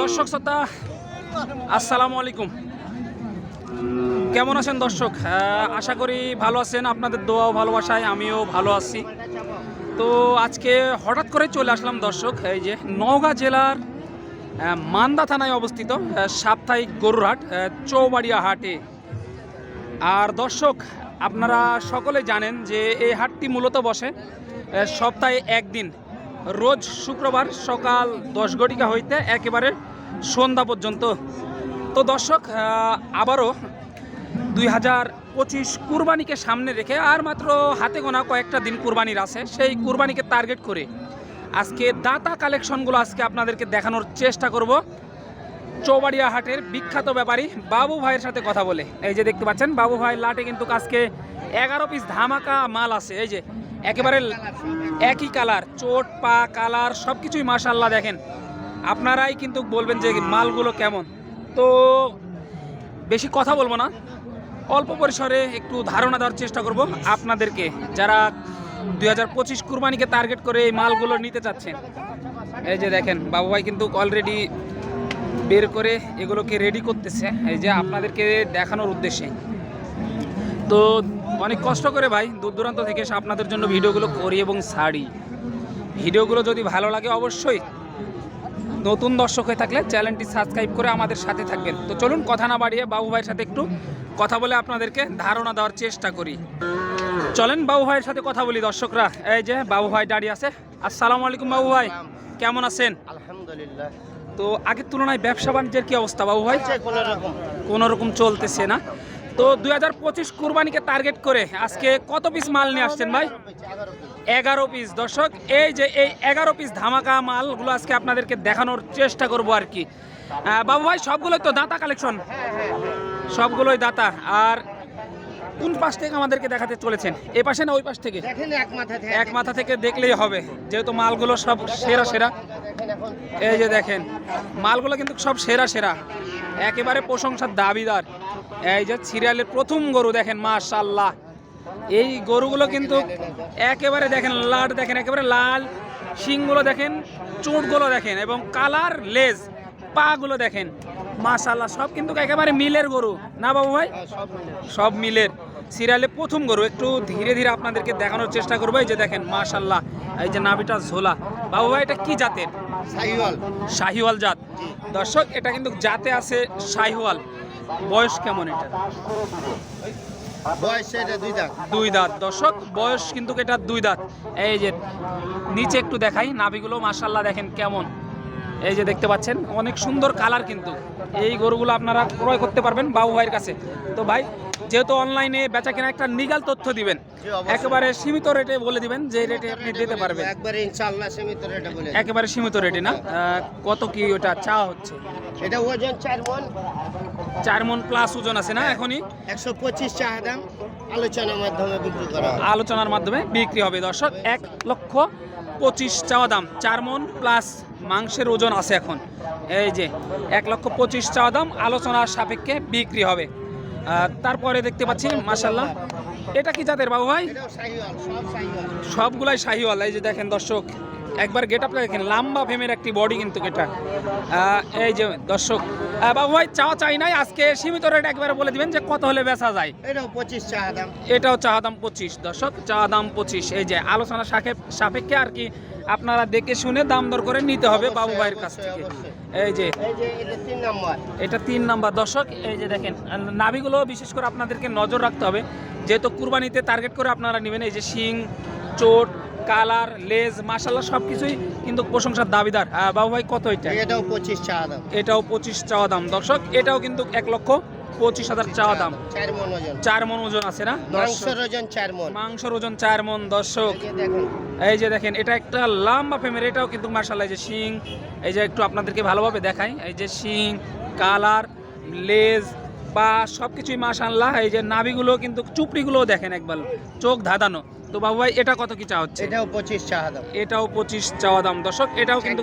দর্শক শ্রোতা, আসসালামু আলাইকুম। কেমন আছেন দর্শক? আশা করি ভালো আছেন, আপনাদের দোয়াও ভালোবাসায়, আমিও ভালো আছি। তো আজকে হঠাৎ করে চলে আসলাম দর্শক, এই যে নওগাঁ জেলার মান্দা থানায় অবস্থিত সাপ্তাহিক গরুরহাট চৌবাড়িয়া হাটে। আর দর্শক, আপনারা সকলে জানেন যে এই হাটটি মূলত বসে সপ্তাহে একদিন। রোজ শুক্রবার সকাল দশ ঘটিকা হইতে একেবারে সন্ধ্যা পর্যন্ত। তো দর্শক আবারও দুই হাজার পঁচিশ কুরবানিকে সামনে রেখে আর মাত্র হাতে গোনা কয়েকটা দিন কুরবানির আছে, সেই কুরবানিকে টার্গেট করে আজকে দাতা কালেকশনগুলো আজকে আপনাদেরকে দেখানোর চেষ্টা করব। চৌবাড়িয়া হাটের বিখ্যাত ব্যাপারী বাবু ভাইয়ের সাথে কথা বলে। এই যে দেখতে পাচ্ছেন, বাবু ভাই লাটে কিন্তু আজকে এগারো পিস ধামাকা মাল আছে। এই যে একেবারে একই কালার, চোট, পা, কালার সব কিছুই মাশাল্লাহ দেখেন। আপনারাই কিন্তু বলবেন যে মালগুলো কেমন। তো বেশি কথা বলব না, অল্প পরিসরে একটু ধারণা দেওয়ার চেষ্টা করব আপনাদেরকে। যারা দুই হাজার পঁচিশ কুরবানিকে টার্গেট করে এই মালগুলো নিতে চাচ্ছেন, এই যে দেখেন বাবু ভাই কিন্তু অলরেডি বের করে এগুলোকে রেডি করতেছে, এই যে আপনাদেরকে দেখানোর উদ্দেশ্যে। তো অনেক কষ্ট করে ভাই দূর দূরান্ত থেকে এসে আপনাদের জন্য ভিডিওগুলো করি এবং ছাড়ি। ভিডিওগুলো যদি ভালো লাগে অবশ্যই নতুন দর্শক হয়ে থাকলে চ্যানেলটি সাবস্ক্রাইব করে আমাদের সাথে থাকবেন। তো চলুন কথা না বাড়িয়ে বাবু ভাইয়ের সাথে একটু কথা বলে আপনাদেরকে ধারণা দেওয়ার চেষ্টা করি। চলেন বাবু ভাইয়ের সাথে কথা বলি দর্শকরা। এই যে বাবু ভাই দাঁড়িয়ে আছে। আসসালামু আলাইকুম বাবু ভাই। কেমন আছেন? আলহামদুলিল্লাহ। তো আগের তুলনায় ব্যবসা বাণিজ্যের কি অবস্থা বাবু ভাই? রকম। কোনো রকম চলতেছে না। তো দুই হাজার পঁচিশ কুরবানিকে টার্গেট করে আজকে কত পিস মাল নিয়ে আসছেন ভাই? এগারো পিস। দর্শক এই যে এই এগারো পিস ধামাকা মালগুলো আজকে আপনাদেরকে দেখানোর চেষ্টা করব আর কি। বাবু ভাই সবগুলোই তো দাতা কালেকশন সবগুলোই দাতা। আর কোন পাশ থেকে আমাদেরকে দেখাতে চলেছেন? এ পাশে না ওই পাশ থেকে? এক মাথা থেকে। দেখলেই হবে যেহেতু মালগুলো সব সেরা সেরা। এই যে দেখেন মালগুলো কিন্তু সব সেরা সেরা। একেবারে প্রশংসার দাবিদার। এই যে সিরিয়ালের প্রথম গরু দেখেন মাশাল্লাহ এই গরুগুলো কিন্তু একেবারে দেখেন লাট দেখেন একেবারে লাল। শিংগুলো দেখেন চোটগুলো দেখেন এবং কালার লেজ পাগুলো দেখেন। মাশাল্লাহ সব কিন্তু একেবারে মিলের গরু। না বাবু ভাই? হ্যাঁ, সব সব মিলের। সিরিয়ালে প্রথম গরু একটু ধীরে ধীরে আপনাদেরকে দেখানোর চেষ্টা করব। এই যে দেখেন মাশাল্লাহ এই যে নাবিটা ঝোলা। বাবু ভাই এটা কি জাতের? সাইওয়াল শাহিওয়াল জাত। দর্শক এটা কিন্তু জাতে আছে শাহিওয়াল। বয়স কেমন এটা বয়স এটা দুই দাঁত। দুই দাঁত। দর্শক বয়স কিন্তু এটা দুই দাঁত। এই যে নিচে একটু দেখাই নাভিগুলো মাসাল্লাহ দেখেন কেমন। এই যে দেখতে পাচ্ছেন অনেক সুন্দর কালার কিন্তু। এই গরুগুলো আপনারা ক্রয় করতে পারবেন বাবু ভাইয়ের কাছে। তো ভাই যেহেতু অনলাইনে বেচা কেনা একটা নিগাল তথ্য দিবেন একেবারে সীমিত রেটে বলে দিবেন যে রেটে আপনি দিতে পারবেন। একবারে ইনশাআল্লাহ সীমিত রেটে বলে একেবারে সীমিত রেটে না? কত কি ওটা চা হচ্ছে? এটা ওজন চার মন। চার মন প্লাস ওজন আছে না এখনই? একশো পঁচিশ চাহা দাম। আলোচনার মাধ্যমে বিক্রি করা আলোচনার মাধ্যমে বিক্রি হবে দর্শক। এক লক্ষ পঁচিশ চাওয়া দাম। চার মন প্লাস মাংসের ওজন আছে এখন। এই যে, এক লক্ষ পঁচিশ চাওয়া দাম, আলোচনার সাপেক্ষে বিক্রি হবে। তারপরে দেখতে পাচ্ছি মাসাল্লাহ এটা কি যাদের বাবু ভাই? সবগুলাই শাহিওয়াল। এই যে দেখেন দর্শক একবার গেট আপটা দেখেন লম্বা ফেমের একটি বডি কিন্তু এটা। এই যে দর্শক বাবু ভাই চাওয়া চাই নাই আজকে সীমিত রেট একবার বলে দিবেন যে কত হলে বেচা যায়। এটাও পঁচিশ চাহা দাম। এটাও চা দাম পঁচিশ দর্শক চা দাম পঁচিশ। এই যে আলোচনা সাপে- সাপেক্ষে আর কি আপনারা দেখে শুনে দাম দর করে নিতে হবে বাবু ভাইয়ের কাছ থেকে। এই যে এই যে এটা তিন নম্বর। এটা তিন নাম্বার। দর্শক এই যে দেখেন নাভিগুলো বিশেষ করে আপনাদেরকে নজর রাখতে হবে। যেহেতু কুরবানিতে টার্গেট করে আপনারা নেবেন এই যে শিং চোট কালার লেজ মাসাল্লাহ সব কিছুই কিন্তু প্রশংসার দাবিদার। বাবু ভাই কত এটা? এটাও পঁচিশ চাহা দাম। এটাও পঁচিশ চাওয়া দাম। দর্শক এটাও কিন্তু এক লক্ষ পঁচিশ হাজার চাওয়া দাম। চার মন ওজন। আছে না? মাংসের ওজন চার মন। মাংসর ওজন চার মন দর্শক। এই যে দেখুন। এটা একটা লম্বা ফেমের এটাও কিন্তু মার্শাল্লাহ এই যে শিং। এই যে একটু আপনাদেরকে ভালোভাবে দেখাই। এই যে শিং কালার লেজ পা সব কিছুই মাশাল্লাহ এই যে নাভিগুলো কিন্তু চুপড়িগুলোও দেখেন একবার চোখ ধাঁধানো। তো বাবু ভাই এটা কত কি চা হচ্ছে? এটাও পঁচিশ চাহা দাম। এটাও পঁচিশ চাওয়া দাম। দর্শক এটাও কিন্তু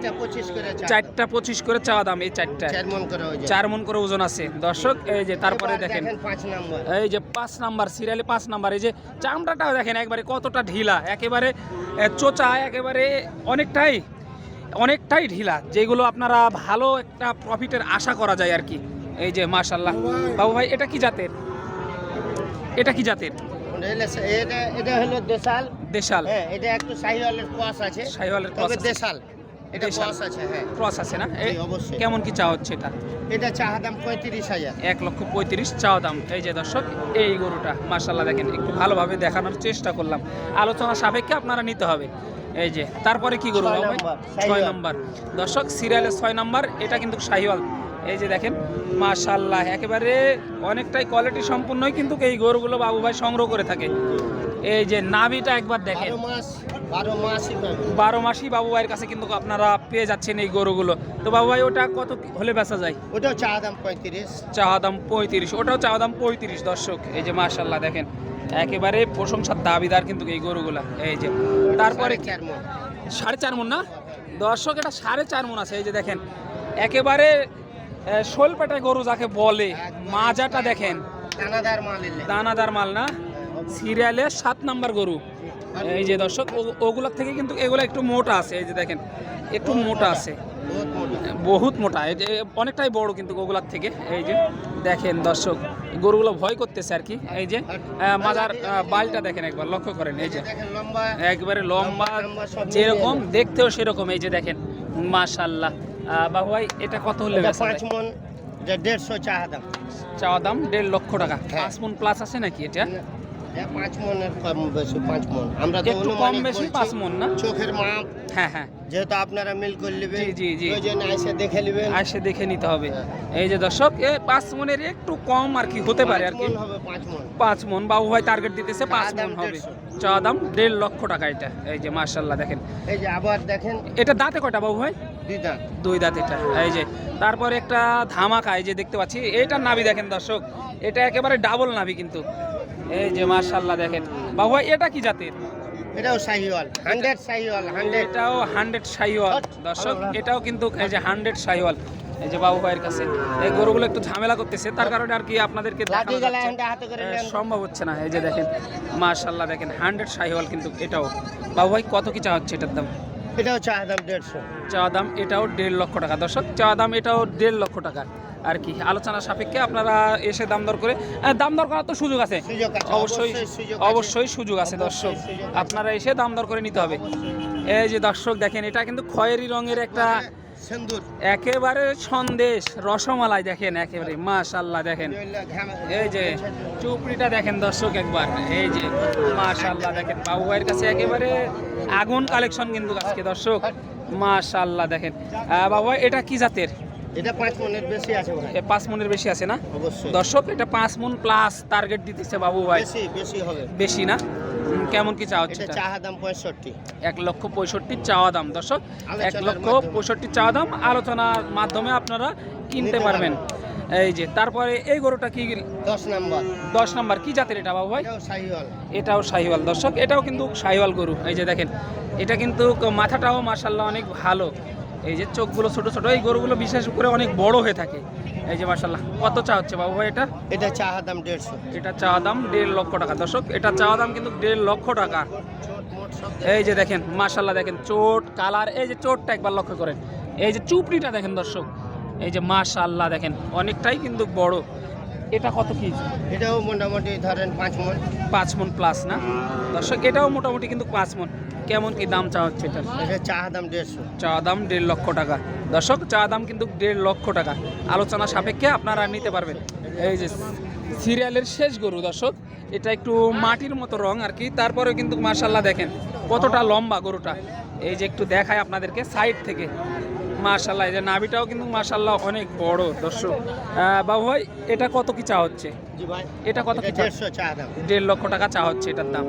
চারটা পঁচিশ করে চাওয়া দাম। এই চারটা চার করে ওজন। চার মন করে ওজন আছে। দর্শক এই যে তারপরে দেখেন এই যে পাঁচ নাম্বার সিরিয়ালে পাঁচ নাম্বার এই যে চামড়াটাও দেখেন একবারে কতটা ঢিলা একেবারে চোচা একেবারে অনেকটাই অনেকটাই ঢিলা যেগুলো আপনারা ভালো একটা প্রফিটের আশা করা যায় আর কি। এই যে মাশাল্লাহ বাবু ভাই এটা কি জাতের? এটা কি জাতের? এটা হলো- এটা এটা হলো দেশাল। দেশাল। হ্যাঁ এটা একটু শাহিওয়ালের কোয়াশ আছে। শাহিওয়ালের ক্রস দেশাল। এটা দেশাল। আছে হ্যাঁ। ক্রস আছে না? অবশ্যই। কেমন কি চা হচ্ছে এটা? এটা চাহা দাম পঁয়ত্রিশ হাজার। এক লক্ষ পঁয়ত্রিশ চাও দাম। এই যে দর্শক এই গরুটা দেখেন একটু ভালোভাবে দেখানোর চেষ্টা করলাম। আলোচনা সাপেক্ষে আপনারা নিতে হবে। এই যে তারপরে কি গরু ছয়। নম্বর দর্শক সিরিয়ালের ছয় নম্বর এটা কিন্তু শাহিওয়াল এই যে দেখেন মাশাল্লাহ একেবারে অনেকটাই কোয়ালিটি সম্পূর্ণই কিন্তু এই গরুগুলো বাবু ভাই সংগ্রহ করে থাকে। এই যে নাভিটা একবার দেখেন। বারো মাস বারো মাসই বাবু। ভাইয়ের কাছে কিন্তু আপনারা পেয়ে যাচ্ছেন এই গরুগুলো। তো বাবু ভাই ওটা কত হলে বেচা যায়? ওটাও চাহা দাম পঁয়ত্রিশ। চাওয়া দাম পঁয়ত্রিশ ওটাও চাওয়া দাম পঁয়ত্রিশ দর্শক। এই যে মার্শাল্লাহ দেখেন একেবারে প্রশংসার দাবিদার কিন্তু এই গরুগুলা। এই যে তারপরে সাড়ে চার মন না? দর্শক এটা সাড়ে চার মন আছে। এই যে দেখেন একেবারে শোল পেটায় গরু যাকে বলে মাজাটা দেখেন। দানাদার মাল এলে। দানাদার মাল না? সিরিয়ালের সাত নাম্বার গরু। এই যে দর্শক ওগুলার থেকে কিন্তু এগুলো একটু মোটা আছে এই যে দেখেন একটু মোটা আছে। বহুত মোটা। এই যে অনেকটাই বড় কিন্তু ওগুলার থেকে এই যে দেখেন দর্শক গরুগুলো ভয় করতেছে আর কি এই যে মাজার বালটা দেখেন একবার লক্ষ্য করেন এই যে। একবারে লম্বা যেরকম দেখতেও সেরকম এই যে দেখেন মাশাল্লাহ বাবু ভাই এটা কত হলে পাঁচ মন দেড়শো চাহা দাম। চাওয়া দাম দেড় লক্ষ টাকা। হ্যাঁ। পাঁচ মন প্লাস আছে নাকি এটা? এটা পাঁচ মনের কম বেশি পাঁচ মন। আমরা তো একটু কম বেশি পাঁচ মন না? চোখের মাপ হ্যাঁ হ্যাঁ। যেহেতু আপনারা মিল করে নেবেন জি, জি, জি। ওই জন্য এসে দেখে নেবেন। দেখে নিতে হবে। হ্যাঁ। এই যে দর্শক এ পাঁচ মনের একটু কম আর কি হতে পারে আর কি। হবে পাঁচ মন। পাঁচ মন বাবু ভাই টার্গেট দিতেছে পাঁচ দাম মন হবে। চা দাম দেড় লক্ষ টাকা এটা। এই যে মার্শাল্লাহ দেখেন। এই যে আবার দেখেন। এটা দাঁতে কয়টা বাবু ভাই? দুই দাঁত। এটা এই যে। তারপরে একটা ধামাকা এই যে দেখতে পাচ্ছি এইটার নাভি দেখেন দর্শক এটা একেবারে ডাবল নাভি কিন্তু। এই যে মার্শাল্লাহ দেখেন। বাবু এটা কি জাতের? এটাও শাহিওয়াল হান্ড্রেড শাহিওয়াল হান্ড্রেড। এটাও হান্ড্রেড শাহিওয়াল। দর্শক এটাও কিন্তু এই যে হান্ড্রেড শাহিওয়াল। এই যে বাবু ভাইয়ের কাছে এই গরুগুলো একটু ঝামেলা করতেছে তার কারণে আর কি আপনাদেরকে লাঠি দেখানো গেলা যাচ্ছে হ্যান্ডা হাতে করে এ, নেন। সম্ভব হচ্ছে না এই যে দেখেন মার্শাল্লাহ দেখেন হান্ড্রেড শাহিওয়াল কিন্তু এটাও। বাবু ভাই কত কি চা হচ্ছে এটার দাম? এটাও চা দাম দেড়শো। চা দাম এটাও দেড় লক্ষ টাকা। দর্শক চা দাম এটাও দেড় লক্ষ টাকা। আর কি আলোচনা সাপেক্ষে আপনারা এসে দাম দর করে দাম দর করার তো সুযোগ আছে। অবশ্যই অবশ্যই সুযোগ আছে। দর্শক। আপনারা এসে দাম দর করে নিতে হবে। এই যে দর্শক দেখেন এটা কিন্তু খয়েরি রঙের একটা সিন্দুর একেবারে সন্দেশ রসমালাই দেখেন একেবারে মাশাল্লাহ দেখেন। এই যে চুপড়িটা দেখেন দর্শক একবার এই যে মাশাল্লাহ দেখেন বাবু ভাইয়ের কাছে একেবারে আগুন কালেকশন কিন্তু আজকে দর্শক মাশাল্লাহ দেখেন। বাবু ভাই এটা কি জাতের? এটা পাঁচ মনের বেশি আছে পাঁচ মনের বেশি আছে না? দর্শক এটা পাঁচ মন প্লাস টার্গেট দিতেছে বাবু ভাই। বেশি বেশি হবে। বেশি না? কেমন কি চাওয়া হচ্ছে? চাহা দাম পঁয়ষট্টি। এক লক্ষ পঁয়ষট্টি চাওয়া দাম দর্শক। এক লক্ষ। পঁয়ষট্টি চাওয়া দাম আলোচনার মাধ্যমে আপনারা কিনতে পারবেন। এই যে তারপরে এই গরুটা কি দশ নাম্বার। দশ নাম্বার কি জাতের এটা বাবু ভাই? এটাও শাহিওয়াল দর্শক। এটাও কিন্তু শাহিওয়াল গরু। এই যে দেখেন এটা কিন্তু মাথাটাও মাসাল্লাহ অনেক ভালো। এই যে চোখগুলো ছোট ছোট এই গরুগুলো বিশেষ করে অনেক বড় হয়ে থাকে। এই যে মাসাল্লাহ কত চা হচ্ছে বাবু ভাই এটা? এটা চা দাম দেড়শো। এটা চা দাম দেড় লক্ষ টাকা। দর্শক এটা চা দাম কিন্তু দেড় লক্ষ টাকা। এই যে দেখেন মাশাল্লাহ দেখেন চোট কালার এই যে চোটটা একবার লক্ষ্য করেন। এই যে চুপড়িটা দেখেন দর্শক এই যে মাসাল্লাহ দেখেন অনেকটাই কিন্তু বড়। এটা কত কি এটাও মোটামুটি ধরেন পাঁচ মন। পাঁচ মন প্লাস না? দর্শক এটাও মোটামুটি কিন্তু পাঁচ মন। কেমন কি দাম চা হচ্ছে এটা এটা চাহা দাম দেড়শো। চা দাম দেড় লক্ষ টাকা। দর্শক চা দাম কিন্তু দেড় লক্ষ টাকা। আলোচনা সাপেক্ষে আপনারা নিতে পারবেন। এই যে সিরিয়ালের শেষ গরু দর্শক এটা একটু মাটির মতো রং আর কি। তারপরে কিন্তু মার্শাল্লাহ দেখেন কতটা লম্বা গরুটা। এই যে একটু দেখায় আপনাদেরকে সাইড থেকে। মার্শাল্লাহ এই যে নাভিটাও কিন্তু মার্শাল্লাহ অনেক বড় দর্শক। বাবু ভাই এটা কত কি চা হচ্ছে? জি ভাই এটা কত কি দেড় লক্ষ টাকা চা হচ্ছে এটার দাম।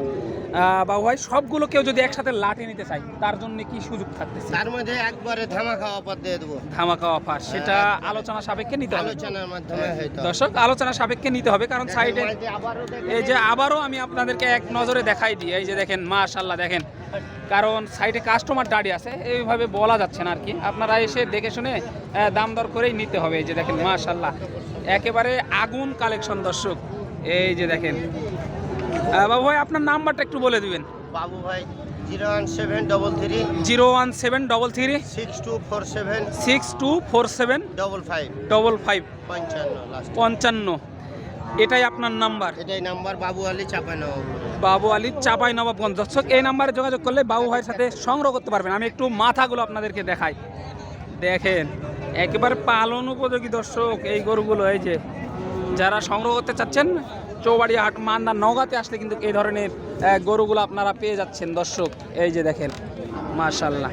বাবু ভাই সবগুলো কেউ যদি একসাথে লাঠি নিতে চায় তার জন্য কি সুযোগ থাকতেছে? তার মধ্যে একবারে ধামা খাওয়া পর দিয়ে দেবো। ধামাকা অফার সেটা আলোচনা সাপেক্ষে নিতে হবে। আলোচনার মাধ্যমে হয়তো। দর্শক আলোচনা সাপেক্ষে নিতে হবে কারণ সাইডে। এই যে আবারও আমি আপনাদেরকে এক নজরে দেখাই দিই। এই যে দেখেন মাশাল্লাহ দেখেন। কারণ সাইডে কাস্টমার দাঁড়িয়ে আছে এইভাবে বলা যাচ্ছে না আর কি আপনারা এসে দেখে শুনে দাম দর করেই নিতে হবে এই যে দেখেন মাশাল্লাহ একেবারে আগুন কালেকশন দর্শক এই যে দেখেন। বাবু ভাই আপনার নাম্বারটা একটু বলে দিবেন। বাবু ভাই zero one seven double three. Zero one seven double three. Six two four seven. Six two four seven. Double five. Double five. পঞ্চান্ন পঞ্চান্ন। এটাই আপনার নাম্বার। এটাই নাম্বার বাবু আলী চাপাই বাবু আলী চাপাই নবাবগঞ্জ। দর্শক, এই নাম্বারে যোগাযোগ করলে বাবু ভাইয়ের সাথে সংগ্রহ করতে পারবেন। আমি একটু মাথাগুলো আপনাদেরকে দেখাই। দেখেন, একেবারে পালন উপযোগী দর্শক, এই গরুগুলো, এই যে যারা সংগ্রহ করতে চাচ্ছেন, চৌবাড়ি হাট, মান্দা নগাতে আসলে কিন্তু এই ধরনের গরুগুলো আপনারা পেয়ে যাচ্ছেন দর্শক। এই যে দেখেন মাশাল্লাহ